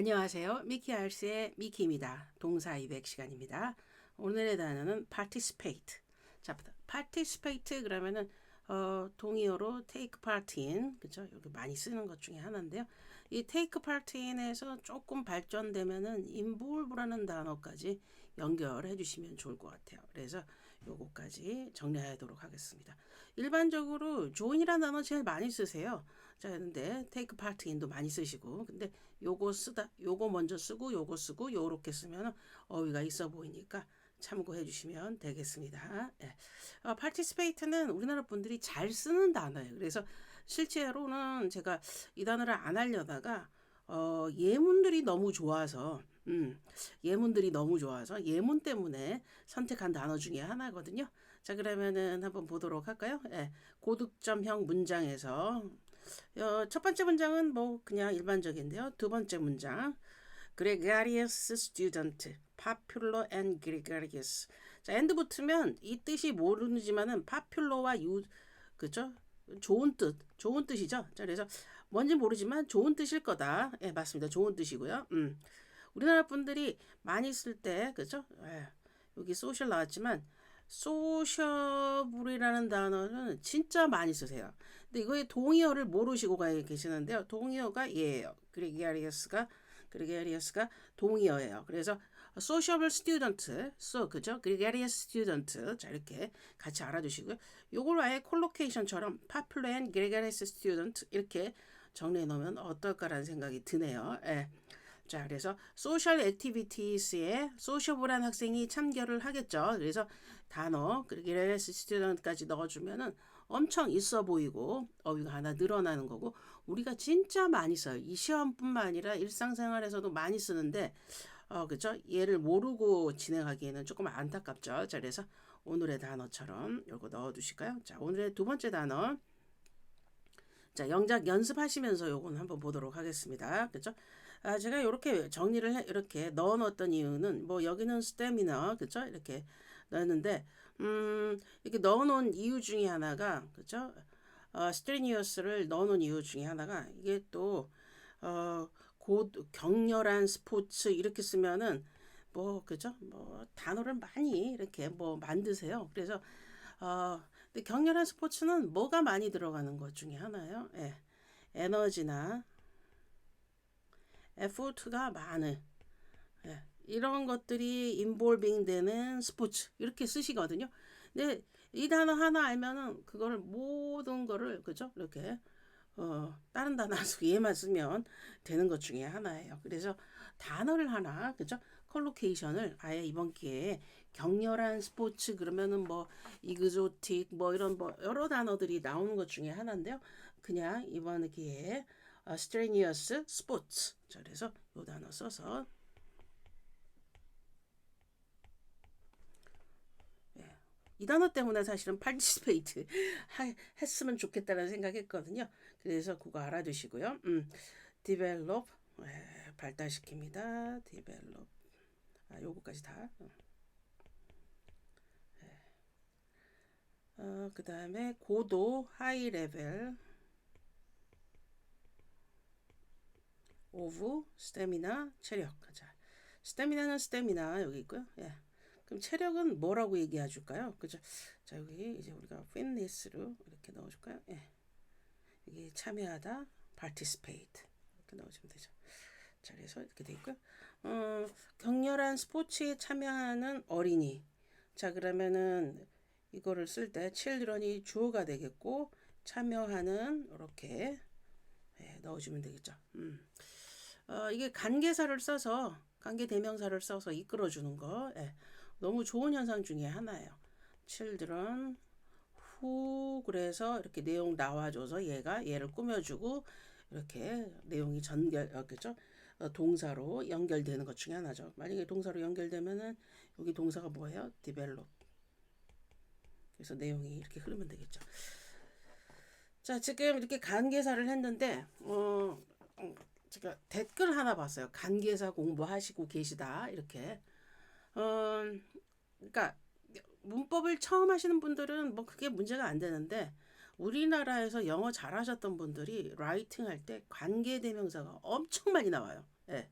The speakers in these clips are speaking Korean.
안녕하세요. 미키 알스의 미키입니다. 동사 200 시간입니다. 오늘의 단어는 participate. 자, participate 그러면은 어, 동의어로 take part in, 그죠? 여기 많이 쓰는 것 중에 하나인데요. 이 take part in에서 조금 발전되면은 involve라는 단어까지 연결해 주시면 좋을 것 같아요. 그래서 요거까지 정리하도록 하겠습니다. 일반적으로 join이라는 단어 제일 많이 쓰세요. 자, 근데 take part in도 많이 쓰시고, 근데 요거 쓰다, 요거 먼저 쓰고, 요거 쓰고, 요렇게 쓰면 어휘가 있어 보이니까 참고해 주시면 되겠습니다. 예. 어, participate는 우리나라 분들이 잘 쓰는 단어예요. 그래서 실제로는 제가 이 단어를 안 하려다가 어, 예문들이 너무 좋아서 음, 예문들이 너무 좋아서 예문 때문에 선택한 단어 중에 하나거든요. 자, 그러면은 한번 보도록 할까요? 예. 고득점형 문장에서 어, 첫 번째 문장은 뭐 그냥 일반적인데요. 두 번째 문장 gregarious student, popular and gregarious. 자, and 붙으면 이 뜻이 모르지만은 popular와 유 그죠? 좋은 뜻, 좋은 뜻이죠. 자, 그래서 뭔지 모르지만 좋은 뜻일 거다. 예, 맞습니다. 좋은 뜻이고요. 음. 우리나라 분들이 많이 쓸 때, 그죠? 예, 여기 소셜 나왔지만 소셔블이라는 단어는 진짜 많이 쓰세요. 근데 이거의 동의어를 모르시고 가 계시는데요. 동의어가 얘예요. 그레기아리어스가 그레기아리어스가 동의어예요. 그래서 sociable 그죠? gregarious student 자 이렇게 같이 알아두시고요. 요걸 아예 콜로케이션처럼 and gregarious student 이렇게 정리해 놓으면 어떨까라는 생각이 드네요. 예. 자, 그래서 소셜 액티비티스에 소셜블한 학생이 참여를 하겠죠. 그래서 단어, 그레스 스튜던트까지 넣어주면은 엄청 있어 보이고 어휘가 하나 늘어나는 거고 우리가 진짜 많이 써요. 이 시험뿐만 아니라 일상생활에서도 많이 쓰는데 어, 그죠? 얘를 모르고 진행하기에는 조금 안타깝죠. 자, 그래서 오늘의 단어처럼 요거 넣어 두실까요? 자, 오늘의 두 번째 단어. 자, 영작 연습하시면서 요거는 한번 보도록 하겠습니다. 그죠? 아, 제가 이렇게 정리를 해, 이렇게 넣어 놓았던 이유는 뭐 여기는 스태미나, 그죠? 이렇게 넣었는데, 음, 이렇게 넣어 놓은 이유 중에 하나가, 그죠? 어, 스트리니어스를 넣어 놓은 이유 중에 하나가 이게 또, 어, 곧 격렬한 스포츠 이렇게 쓰면은 뭐 그죠? 뭐 단어를 많이 이렇게 뭐 만드세요. 그래서 어 근데 격렬한 스포츠는 뭐가 많이 들어가는 것 중에 하나예요. 예. 에너지나 에포트가 많은 예. 이런 것들이 인볼빙 되는 스포츠 이렇게 쓰시거든요. 근데 이 단어 하나 알면은 그거를 모든 거를 그죠? 이렇게 어, 다른 단어 얘만 쓰면 되는 것 중에 하나예요. 그래서 단어를 하나, 그죠? 컬로케이션을 아예 이번 기회에 격렬한 스포츠 그러면은 뭐 이그조틱 뭐 이런 뭐 여러 단어들이 나오는 것 중에 하나인데요. 그냥 이번 기회에 어, strenuous 스포츠. 자, 그래서 요 단어 써서 이 단어 때문에 사실은 participate 했으면 좋겠다는 생각했거든요. 그래서 그거 알아두시고요. 음, develop 에, 발달시킵니다. develop 아 요거까지 다. 어, 그 다음에 고도 of stamina 체력. 자, 스태미나는 스태미나 여기 있고요. 예. 그럼 체력은 뭐라고 얘기해 줄까요? 그죠? 자, 여기 이제 우리가 fitness로 이렇게 넣어 줄까요? 예. 여기 참여하다 participate 이렇게 넣어주면 되죠. 자, 그래서 이렇게 돼 있고요. 어, 격렬한 스포츠에 참여하는 어린이. 자, 그러면은 이거를 쓸 때 children이 주어가 되겠고 참여하는 이렇게 예, 넣어주면 되겠죠. 음. 어, 이게 관계사를 써서 관계 대명사를 써서 이끌어주는 거. 예. 너무 좋은 현상 중에 하나예요. children who 그래서 이렇게 내용 나와줘서 얘가 얘를 꾸며주고 이렇게 내용이 전결 어, 그죠? 어, 동사로 연결되는 것 중에 하나죠. 만약에 동사로 연결되면은 여기 동사가 뭐예요? develop. 그래서 내용이 이렇게 흐르면 되겠죠. 자, 지금 이렇게 관계사를 했는데 어 제가 댓글 하나 봤어요. 관계사 공부하시고 계시다 이렇게. 어, 그러니까 문법을 처음 하시는 분들은 뭐 그게 문제가 안 되는데 우리나라에서 영어 잘하셨던 분들이 라이팅 할 때 관계 대명사가 엄청 많이 나와요. 예.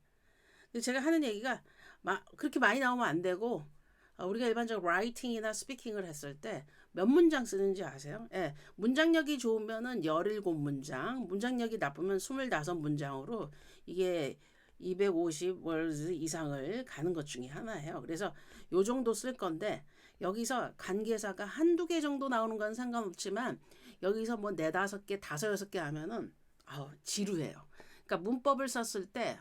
제가 하는 얘기가 마, 그렇게 많이 나오면 안 되고 어, 우리가 일반적으로 라이팅이나 스피킹을 했을 때 몇 문장 쓰는지 아세요? 예, 문장력이 좋으면은 17문장, 문장력이 나쁘면 25문장으로 이게 250 words 이상을 가는 것 중에 하나예요. 그래서 요 정도 쓸 건데 여기서 관계사가 한두 개 정도 나오는 건 상관없지만 여기서 뭐 네다섯 개, 다섯 여섯 개 하면은 아우 지루해요. 그러니까 문법을 썼을 때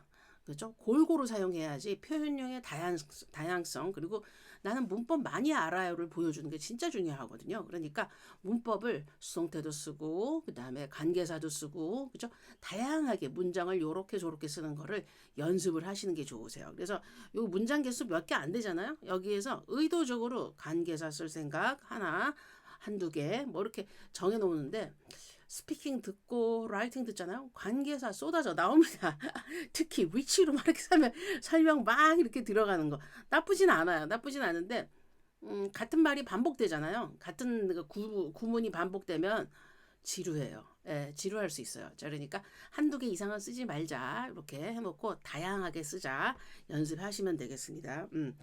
그죠? 골고루 사용해야지 표현력의 다양, 다양성 그리고 나는 문법 많이 알아요를 보여주는 게 진짜 중요하거든요. 그러니까 문법을 수동태도 쓰고 그 다음에 관계사도 쓰고 그죠? 다양하게 문장을 요렇게 저렇게 쓰는 거를 연습을 하시는 게 좋으세요. 그래서 요 문장 개수 몇 개 안 되잖아요. 여기에서 의도적으로 관계사 쓸 생각 하나 한두 개 뭐 이렇게 정해 놓는데 스피킹 듣고 라이팅 듣잖아요. 관계사 쏟아져 나옵니다. 특히 위치로 설명, 설명 막 이렇게 들어가는 거 나쁘진 않아요. 나쁘진 않은데 음, 같은 말이 반복되잖아요. 같은 그 구, 구문이 반복되면 지루해요. 예, 지루할 수 있어요. 자, 그러니까 한두 개 이상은 쓰지 말자. 이렇게 해놓고 다양하게 쓰자. 연습하시면 되겠습니다. 음.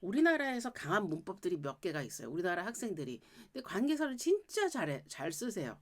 우리나라에서 강한 문법들이 몇 개가 있어요. 우리나라 학생들이. 근데 관계사를 진짜 잘해, 잘 쓰세요.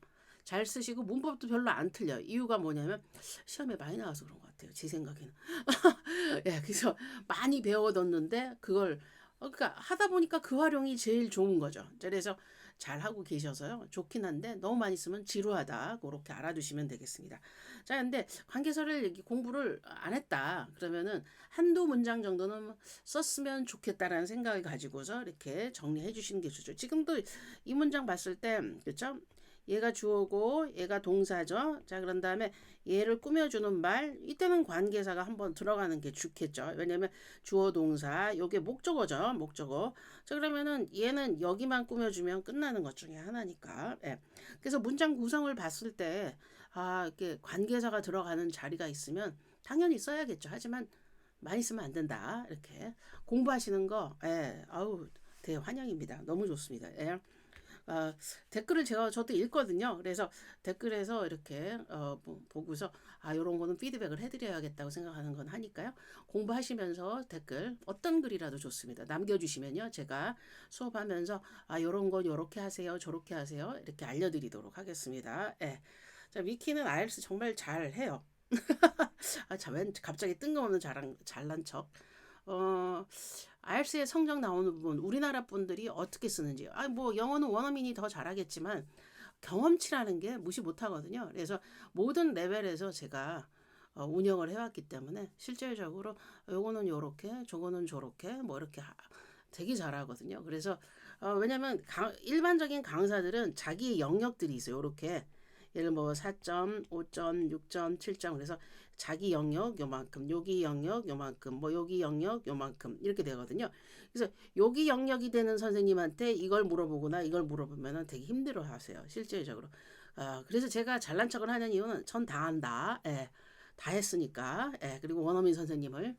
잘 쓰시고 문법도 별로 안 틀려. 이유가 뭐냐면 시험에 많이 나와서 그런 것 같아요. 제 생각에는. 예, 그래서 많이 배워뒀는데 그걸 어, 그러니까 하다 보니까 그 활용이 제일 좋은 거죠. 그래서 잘 하고 계셔서요. 좋긴 한데 너무 많이 쓰면 지루하다. 그렇게 알아두시면 되겠습니다. 자, 근데 관계서를 공부를 안 했다. 그러면은 한두 문장 정도는 썼으면 좋겠다라는 생각을 가지고서 이렇게 정리해 주시는 게 좋죠. 지금도 이 문장 봤을 때 그렇죠? 얘가 주어고 얘가 동사죠. 자, 그런 다음에 얘를 꾸며주는 말 이때는 관계사가 한번 들어가는 게 좋겠죠. 왜냐면 주어 동사 요게 목적어죠. 목적어. 자, 그러면은 얘는 여기만 꾸며주면 끝나는 것 중에 하나니까. 예. 그래서 문장 구성을 봤을 때 아, 이렇게 관계사가 들어가는 자리가 있으면 당연히 써야겠죠. 하지만 많이 쓰면 안 된다. 이렇게 공부하시는 거, 예, 아우, 대환영입니다. 너무 좋습니다. 예. 어, 댓글을 제가 저도 읽거든요. 그래서 댓글에서 이렇게 어, 뭐, 보고서 아 이런 거는 피드백을 해드려야겠다고 생각하는 건 하니까요. 공부하시면서 댓글 어떤 글이라도 좋습니다. 남겨주시면요. 제가 수업하면서 아 이런 건 이렇게 하세요, 저렇게 하세요 이렇게 알려드리도록 하겠습니다. 예. 자 위키는 아이엘스 정말 잘 해요. 아, 참, 갑자기 뜬금없는 자랑, 잘난 척. 어, IELTS의 성적 나오는 부분, 우리나라 분들이 어떻게 쓰는지. 아, 뭐, 영어는 원어민이 더 잘하겠지만, 경험치라는 게 무시 못 하거든요. 그래서 모든 레벨에서 제가 어, 운영을 해왔기 때문에 실질적으로 요거는 요렇게, 저거는 저렇게, 뭐 이렇게 하, 되게 잘하거든요. 그래서 어, 왜냐면 강, 일반적인 강사들은 자기 영역들이 있어요. 요렇게 예를 뭐 4점, 5점, 6점, 7점 그래서 자기 영역 요만큼, 여기 영역 요만큼, 뭐 여기 영역 요만큼 이렇게 되거든요. 그래서 여기 영역이 되는 선생님한테 이걸 물어보거나 이걸 물어보면은 되게 힘들어 하세요. 실질적으로. 아, 그래서 제가 잘난 척을 하는 이유는 전 다 한다. 예, 다 했으니까. 예, 그리고 원어민 선생님을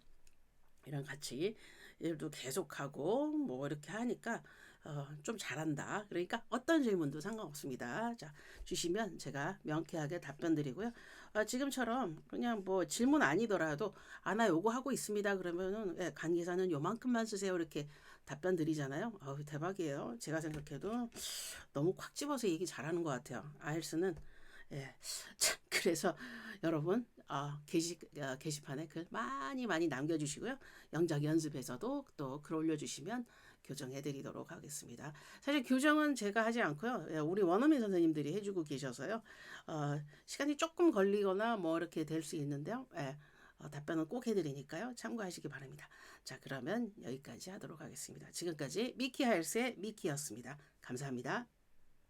이랑 같이 일도 계속하고 뭐 이렇게 하니까 어, 좀 잘한다. 그러니까 어떤 질문도 상관없습니다. 자, 주시면 제가 명쾌하게 답변 드리고요. 어, 지금처럼 그냥 뭐 질문 아니더라도 아, 나 요거 하고 있습니다. 그러면은 예, 관계사는 요만큼만 쓰세요. 이렇게 답변 드리잖아요. 어우, 대박이에요. 제가 생각해도 너무 콱 집어서 얘기 잘하는 것 같아요. 아일스는 예. 자, 그래서 여러분 어, 게시, 어, 게시판에 글 많이 많이 남겨주시고요. 영작 연습에서도 또 글 올려주시면 교정해 드리도록 하겠습니다. 사실 교정은 제가 하지 않고요. 예, 우리 원어민 선생님들이 해주고 계셔서요. 어, 시간이 조금 걸리거나 뭐 이렇게 될 수 있는데요. 예, 어, 답변은 꼭 해드리니까요. 참고하시기 바랍니다. 자, 그러면 여기까지 하도록 하겠습니다. 지금까지 미키 하일스의 미키였습니다. 감사합니다.